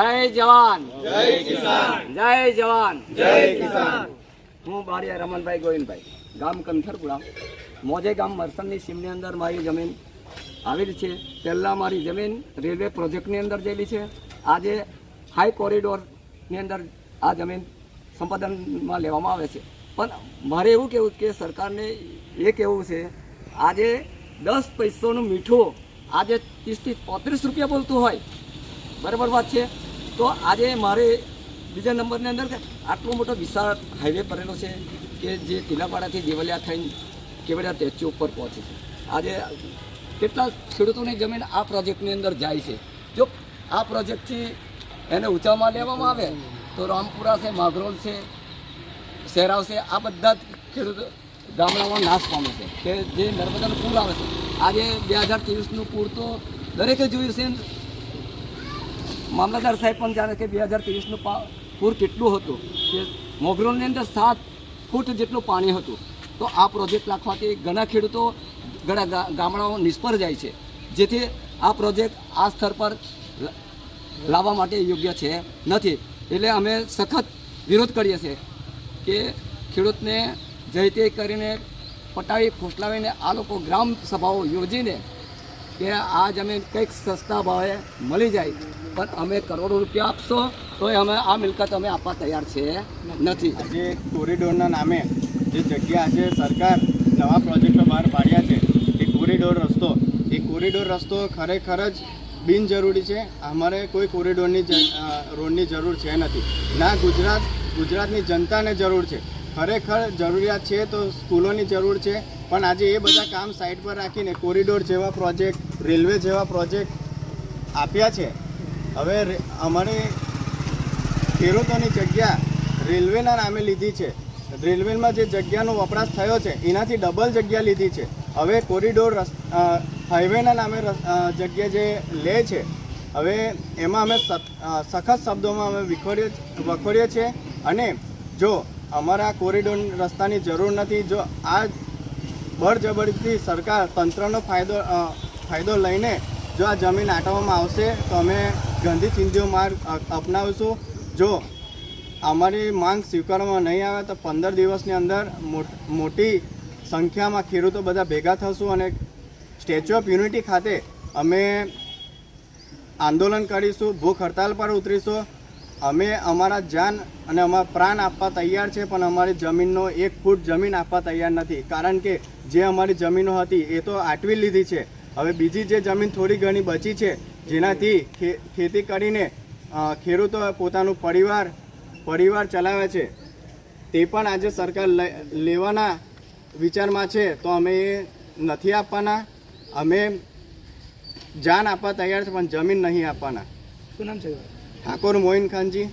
જય જવાન. જય કિસાન. જય જવાન. જય કિસાન. હું બારિયા રમણભાઈ ગોવિંદભાઈ. ગામ કંથરપુરા મોજે ગામ મરસનની સીમની અંદર મારી જમીન આવેલી છે. પહેલાં મારી જમીન રેલવે પ્રોજેક્ટની અંદર જેલી છે. આજે હાઈ કોરિડોરની અંદર આ જમીન સંપાદનમાં લેવામાં આવે છે. પણ મારે એવું કહેવું કે સરકારને એ કહેવું છે આજે દસ પૈસોનું મીઠું આજે ત્રીસથી પોત્રીસ રૂપિયા બોલતું હોય. બરાબર વાત છે? તો આજે મારે બીજા નંબરની અંદર આટલો મોટો વિશાળ હાઈવે પડેલો છે કે જે તિલાપાડાથી દેવલિયા થઈને કેવડિયા સ્ટેચ્યુ ઉપર પહોંચે છે. આજે કેટલા ખેડૂતોની જમીન આ પ્રોજેક્ટની અંદર જાય છે. જો આ પ્રોજેક્ટથી એને ઊંચામાં લેવામાં આવે તો રામપુરા છે, માગરોલ છે શહેરાવ છે, આ બધા જ ખેડૂતો ગામડામાં નાશ પામે છે. કે જે નર્મદાનું પૂર આવે છે. આજે બે હજાર ત્રેવીસનું પૂર તો દરેકે જોયું છે મામલતદાર સાહેબ પણ જાણે કે બે હજાર ત્રેવીસનું પૂર કેટલું હતું કે મોગરોલની અંદર સાત ફૂટ જેટલું પાણી હતું. તો આ પ્રોજેક્ટ નાખવાથી ઘણા ખેડૂતો ઘણા ગામડાઓ નિષ્ફળ જાય છે. જેથી આ પ્રોજેક્ટ આ સ્તર પર લાવવા માટે યોગ્ય છે નથી. એટલે અમે સખત વિરોધ કરીએ છીએ કે ખેડૂતને જઈ તે કરીને પટાવી, ફોસલાવીને આ લોકો ગ્રામ સભાઓ યોજીને કે આ જમીન કંઈક સસ્તા ભાવે મળી જાય, પણ અમે કરોડો રૂપિયા આપશો તો અમે આ મિલકત અમે આપવા તૈયાર છે નથી. આજે કોરિડોરના નામે જે જગ્યા આજે સરકાર નવા પ્રોજેક્ટો બહાર પાડ્યા છે, એ કોરિડોર રસ્તો, એ કોરિડોર રસ્તો ખરેખર જ બિનજરૂરી છે. અમારે કોઈ કોરિડોરની રોડની જરૂર છે નથી. ના ગુજરાત, ગુજરાતની જનતાને જરૂર છે. ખરેખર જરૂરિયાત છે તો સ્કૂલોની જરૂર છે. પણ આજે એ બધા કામ સાઈડ પર રાખીને કોરિડોર જેવા પ્રોજેક્ટ રેલવે જેવા પ્રોજેક્ટ આપ્યા છે. હવે અમારે ખેડૂતોની જગ્યા રેલવેના નામે લીધી છે. રેલવેમાં જે જગ્યાનો વપરાશ થયો છે, એનાથી ડબલ જગ્યા લીધી છે. હવે કોરિડોર હાઈવેના નામે જગ્યા જે લે છે, હવે એમાં અમે સખત શબ્દોમાં અમે વિખોડીએ વખોડીએ છીએ અને જો અમારા કોરિડોર રસ્તાની જરૂર નથી. જો આ બળજબરીથી સરકાર તંત્રનો ફાયદો ફાયદો લઈને જો આ જમીન આટવામાં આવશે, તો અમે ગંધી ચિંધ્યો માર્ગ અપનાવીશું. જો અમારી માંગ સ્વીકારવામાં નહીં આવે, તો પંદર દિવસની અંદર મોટી સંખ્યામાં ખેડૂતો બધા ભેગા થશું અને સ્ટેચ્યુ ઓફ યુનિટી ખાતે અમે આંદોલન કરીશું, ભૂખ હડતાલ પર ઉતરીશું. અમે અમારા જાન અને અમારા પ્રાણ આપવા તૈયાર છે, પણ અમારી જમીનનો એક ફૂટ જમીન આપવા તૈયાર નથી. કારણ કે જે અમારી જમીનો હતી, એ તો આટવી લીધી છે. હવે બીજી જે જમીન થોડી ઘણી બચી છે, જેનાથી ખેતી કરીને ખેડૂતો પોતાનું પરિવાર પરિવાર ચલાવે છે. તે પણ આજે સરકાર લેવાના વિચારમાં છે, તો અમે એ નથી આપવાના. અમે જાન આપવા તૈયાર છે, પણ જમીન નહીં આપવાના. શું નામ છે ठाकुर मोइन खान जी